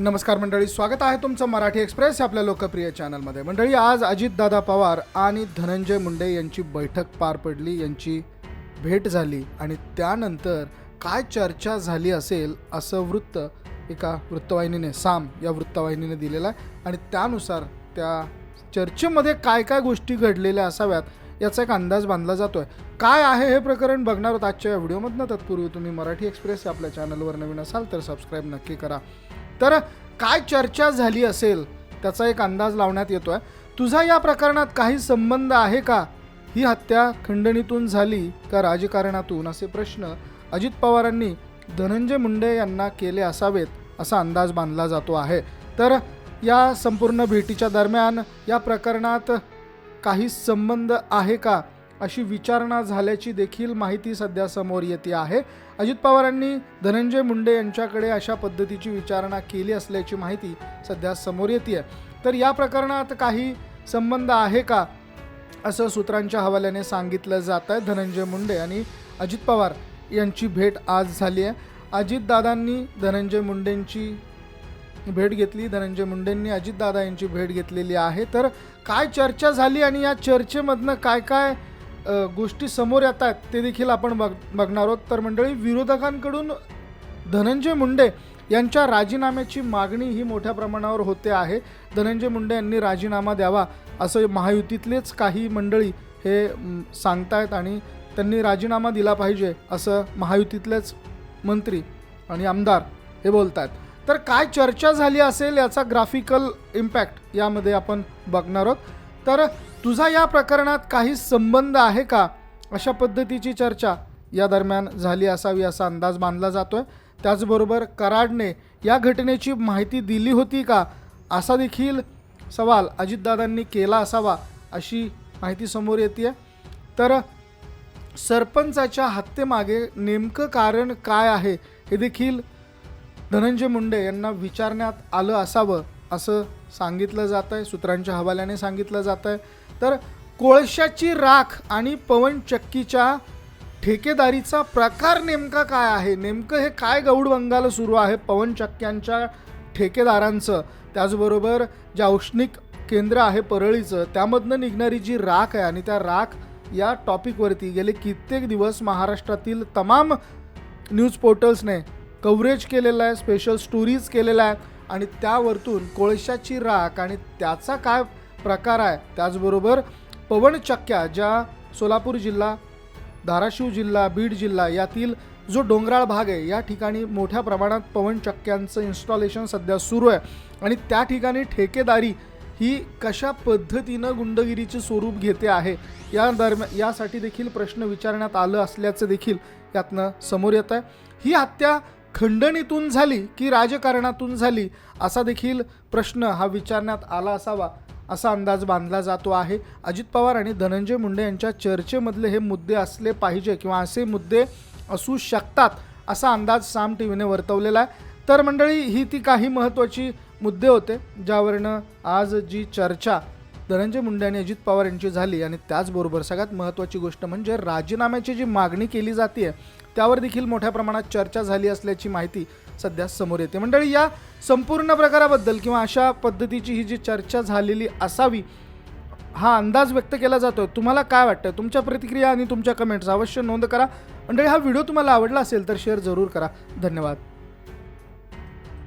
नमस्कार मंडळी स्वागत आहे तुमचं मराठी एक्सप्रेस आपल्या लोकप्रिय चॅनलमध्ये. मंडळी आज अजितदादा पवार आणि धनंजय मुंडे यांची बैठक पार पडली यांची भेट झाली आणि त्यानंतर काय चर्चा झाली असेल असं वृत्त एका वृत्तवाहिनीने साम या वृत्तवाहिनीने दिलेलं आहे आणि त्यानुसार त्या चर्चेमध्ये काय काय गोष्टी घडलेल्या असाव्यात याचा एक अंदाज बांधला जातोय. काय आहे हे प्रकरण बघणार आहोत आजच्या या व्हिडिओमधनं. तत्पूर्वी तुम्ही मराठी एक्सप्रेस आपल्या चॅनलवर नवीन असाल तर सबस्क्राईब नक्की करा. तर काय चर्चा झाली असेल त्याचा एक अंदाज लावण्यात येतो आहे तुझा या प्रकरणात काही संबंध आहे का? ही हत्या खंडणीतून झाली का राजकारणातून? असे प्रश्न अजित पवारांनी धनंजय मुंडे यांना केले असावेत असा अंदाज बांधला जातो आहे. तर या संपूर्ण भेटीच्या दरम्यान या प्रकरणात काही संबंध आहे का? अशी विचारणा झाल्याची देखील माहिती सध्या समोर येते आहे. अजित पवारांनी धनंजय मुंडे यांच्याकडे अशा पद्धतीची विचारणा केली असल्याची माहिती सध्या समोर येते तर या प्रकरणात काही संबंध आहे का? असं सूत्रांच्या हवाल्याने सांगितलं जात आहे. धनंजय मुंडे आणि अजित पवार यांची भेट आज झाली आहे. अजितदादांनी धनंजय मुंडेंची भेट घेतली. धनंजय मुंडेंनी अजितदादा यांची भेट घेतलेली आहे. तर काय चर्चा झाली आणि या चर्चेमधनं काय काय गोष्टी समोर येत आहेत ते देखील आपण बघ बघणार आहोत. तर मंडळी विरोधकांकडून धनंजय मुंडे यांच्या राजीनाम्याची मागणी ही मोठ्या प्रमाणावर होते आहे. धनंजय मुंडे यांनी राजीनामा द्यावा असं महायुतीतलेच काही मंडळी हे सांगतायत आणि त्यांनी राजीनामा दिला पाहिजे असं महायुतीतलेच मंत्री आणि आमदार हे बोलत आहेत तर काय चर्चा झाली असेल याचा ग्राफिकल इम्पॅक्ट यामध्ये आपण बघणार आहोत. तर तुझा या प्रकरणात काही संबंध आहे का? अशा पद्धतीची चर्चा या दरम्यान झाली असावी असा अंदाज बांधला जातोय. त्याचबरोबर कराडने या घटनेची माहिती दिली होती का? असा देखील सवाल अजितदादांनी केला असावा अशी माहिती समोर येते तर सरपंचाच्या हत्येमागे नेमकं कारण काय आहे हे देखील धनंजय मुंडे यांना विचारण्यात आलं असावं असं सांगितलं जात आहे सूत्रांच्या हवाल्याने सांगितलं जात आहे तर कोळशाची राख आणि पवनचक्कीच्या ठेकेदारीचा प्रकार नेमका काय आहे? नेमकं हे काय गौड गौडबंगाल सुरू आहे पवनचक्क्यांच्या ठेकेदारांचं? त्याचबरोबर जे औष्णिक केंद्र आहे परळीचं त्यामधनं निघणारी जी राख आहे आणि त्या राख या टॉपिकवरती गेले कित्येक दिवस महाराष्ट्रातील तमाम न्यूज पोर्टल्सने कव्हरेज केलेलं आहे स्पेशल स्टोरीज केलेल्या आहेत आणि त्यावरतून कोळशाची राख आणि त्याचा काय प्रकार आहे. त्याचबरोबर पवनचक्क्या ज्या सोलापूर जिल्हा धाराशिव जिल्हा बीड जिल्हा यातील जो डोंगराळ भाग आहे या ठिकाणी मोठ्या प्रमाणात पवनचक्क्यांचं इन्स्टॉलेशन सध्या सुरू आहे. आणि त्या ठिकाणी ठेकेदारी ही कशा पद्धतीनं गुंडगिरीचे स्वरूप घेते आहे या दरम्यान यासाठी देखील प्रश्न विचारण्यात आलं असल्याचं देखील यातनं समोर येत आहे. ही हत्या खंडणीतून झाली की राजकारणातून झाली असा देखील प्रश्न हा विचारण्यात आला असावा. असा अंदाज बांधला जातो आहे. अजित पवार आणि धनंजय मुंडे यांच्या चर्चेमधले हे मुद्दे असले पाहिजे किंवा असे मुद्दे असू शकतात असा अंदाज साम टी व्हीने वर्तवलेला आहे. तर मंडळी ही ती काही महत्त्वाची मुद्दे होते ज्यावरनं आज जी चर्चा धनंजय मुंडे आणि अजित पवार यांची झाली आणि त्याचबरोबर सगळ्यात महत्त्वाची गोष्ट म्हणजे राजीनाम्याची जी मागणी केली जाते त्यावर देखील मोठ्या प्रमाणात चर्चा झाली असल्याची माहिती सध्या समोर येते. मंडळी या संपूर्ण प्रकाराबद्दल किंवा अशा पद्धतीची ही जी चर्चा झालेली असावी हा अंदाज व्यक्त केला जातोय. तुम्हाला काय वाटतं? तुमच्या प्रतिक्रिया आणि तुमच्या कमेंट्स अवश्य नोंद करा. मंडळी हा व्हिडिओ तुम्हाला आवडला असेल तर शेअर जरूर करा. धन्यवाद.